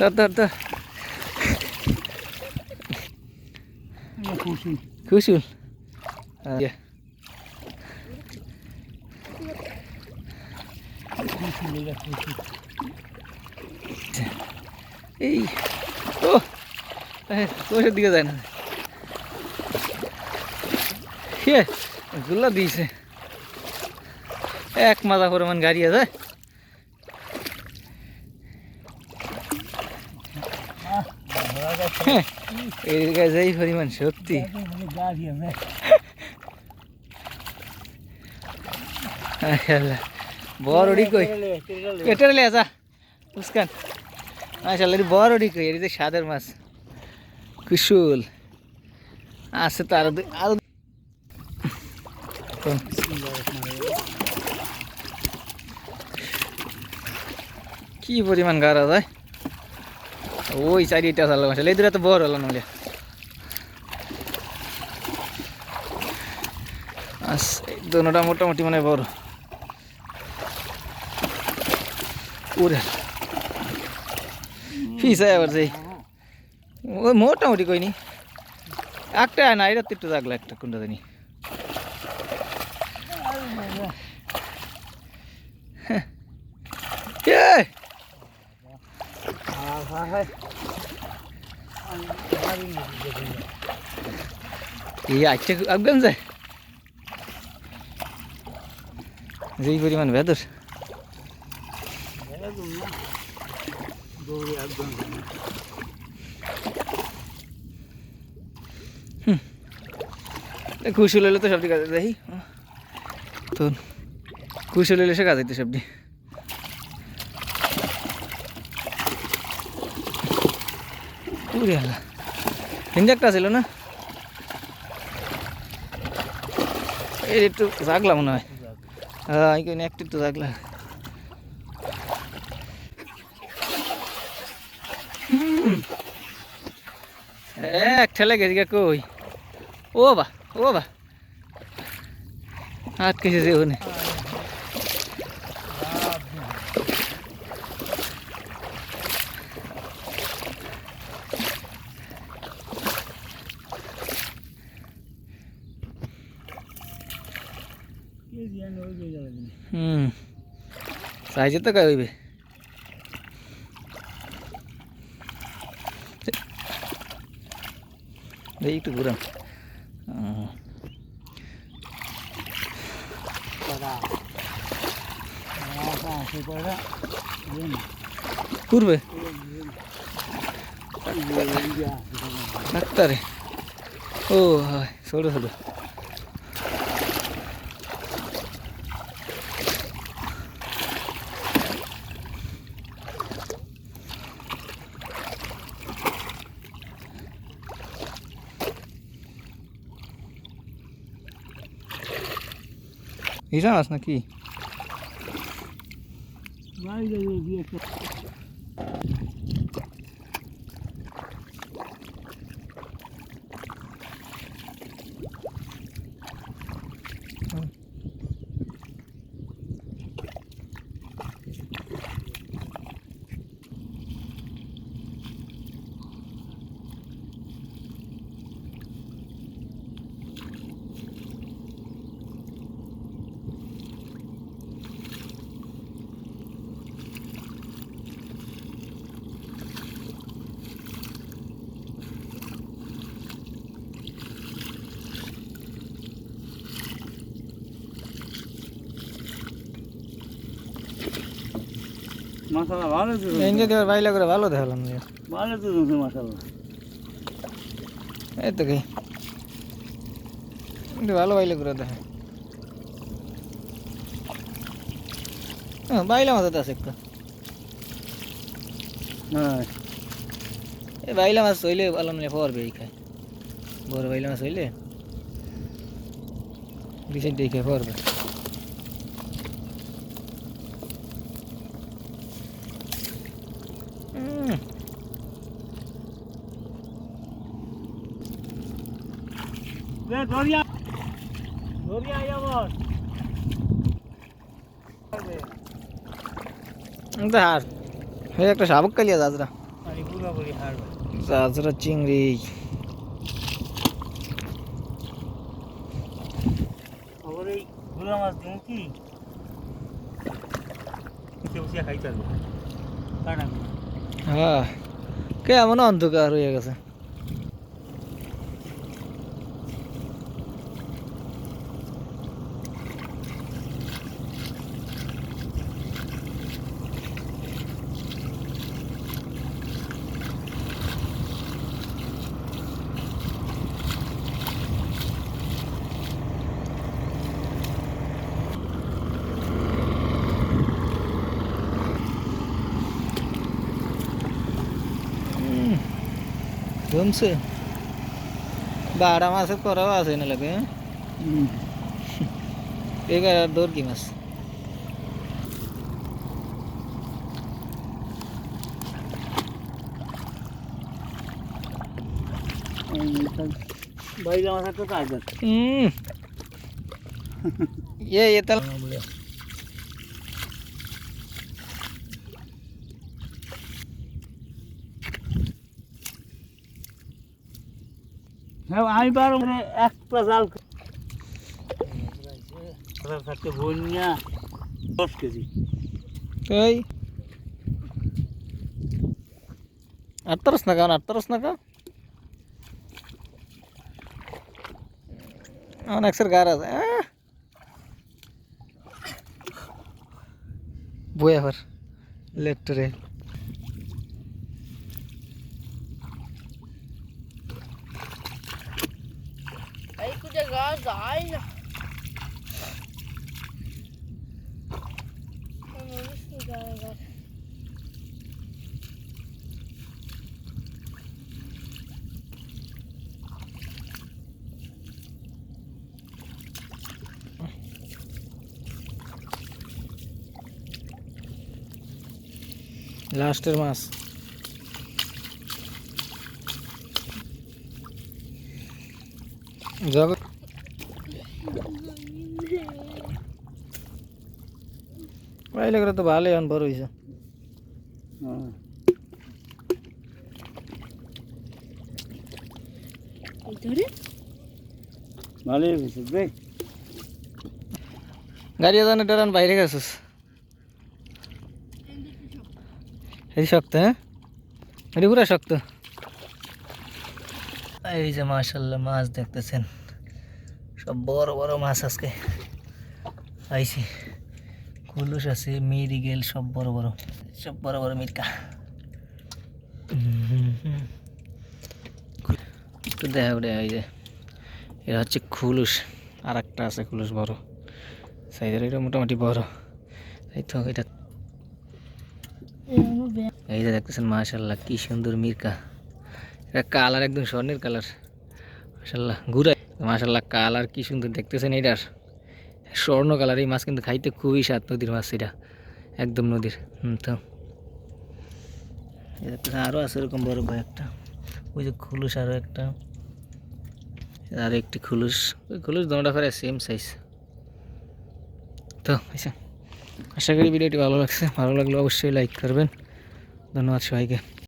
ধর খুশি খুশুল ইয়ে খুশি লেগে খুশি এই ও তোষের দিকে যায় না কে গুল্লা দিয়েছে এক মাজা পরিমাণ গাড়ি আছে গেছে হ্যাঁ, এই পরিমাণ আছে বড় ওডি কই? কেটে লে মাশাআল্লাহ বড় ওডি কই? সাদের মাছ। কুশুল। আছে তো আরও আরও কি পরিমাণ গাড়া যায় ওই চারিটা চাল মাসাল এই দূরে তো বড় হলো নলে দোনোটা মোটামুটি মানে বড়। উড়ে। ফিস আবার যাই। ওই মোটামুটি কইনি। একটা না, এটা তো একটু জাগলো একটা, কোনটা জানি। এই আচ্ছা আফগান যেই পরিমাণ ভেদর কুশল হলে তো সবটি কাজে দেখি তো কুশল হলে সে কাজ হইতো সবটি। উরে আল্লাহ হিন্দি একটা ছিল না? এই একটু জাগলা মনে হয়। হ্যাঁ এই কইনি একটু একটু জাগলা। এক ঠেলে গেছি গা কই? ও বা ও বা আটকেছে যে ওখানে কেজি আনে ওই জায়গা হুম সাইজে তো কাই হইবে এই একটু ঘুরান। হুম। করা আশা আছে করা ঘুরবে? ডাক্তারে। ও হয়, ছোট ছোট। হিসাব আস নাকি বাইরে গিয়ে একটা মশলা ভালো তো? এনজে দেওয়ার বাইলা করে ভালো দেখালাম ভালো তো তুমি মশলা এই তো কি কিন্তু ভালো বাইলে করে দেখে। হ্যাঁ বাইলা মাছ আছে একটা। হ্যাঁ। এই বাইলা মাছ হইলে ভালো নিলে পড়বে এই খায়। বড় বাইলা মাছ হইলে রিসেন্ট এই খায় পড়বে দরিয়া দরিয়া যাব হার। এই একটা শাবক কালিয়া আমি জাজরা চিংড়ি। মাছ দিন কি খাইতে হ্যাঁ কে এমন অন্ধকার হয়ে গেছে। জমছে বাড়া মাছের করাও আছে না লাগে এগার দৌড় কি মাছ বাইরে মাছ একটা কাজ আছে হুম ये ये तल আমি পারো মানে একটা জাল থাকতে বন্যা। দশ কেজি। ওই আটতরস না কারণ আটতরস না কা আমার একসের গার আছে। আহ! বই আবার লেটরে এই কুজে গা যায় না মানুষ তো যায় গা লাস্টের মাছ জগৎ পাইলে করে তো ভালোই এখন বড় হয়েছে হ্যাঁ ধরে ভালোই হয়েছে দেখ গাড়ি জানে ডরান বাইরে গেছিস এই শক্ত হ্যাঁ এটি পুরা শক্ত এই যে মাশাল্লাহ মাছ দেখতেছেন সব বড় বড় মাছ আজকে আইছি কুলুস আছে মেরিগেল সব বড় বড়। সব বড় বড় মিরকা। একটু দেখা ওটা এই যে এটা হচ্ছে খুলুস আর একটা আছে খুলুস বড়। সাইজের এটা মোটামুটি বড়। এই তো, এটা। এই যে দেখতেছেন মাশাল্লাহ কি সুন্দর মিরকা। এটা কালার একদম স্বর্ণের কালার। মাশাল্লাহ ঘুরাই। মাশাল্লাহ কালার কি সুন্দর দেখতেছেন এটার স্বর্ণ কালার, এই মাছ কিন্তু খাইতে খুবই স্বাদ নদীর মাছ এটা। একদম নদীর, হুম, তো। আরও আছে এরকম বড় কয়েকটা ওই যে খুলুস আরও একটা। আর একটি খুলুস। ওই খুলুস দোনোটা করে সেম সাইজ তো আচ্ছা। আশা করি ভিডিওটি ভালো লাগছে। ভালো লাগলে অবশ্যই লাইক করবেন। ধন্যবাদ সবাইকে।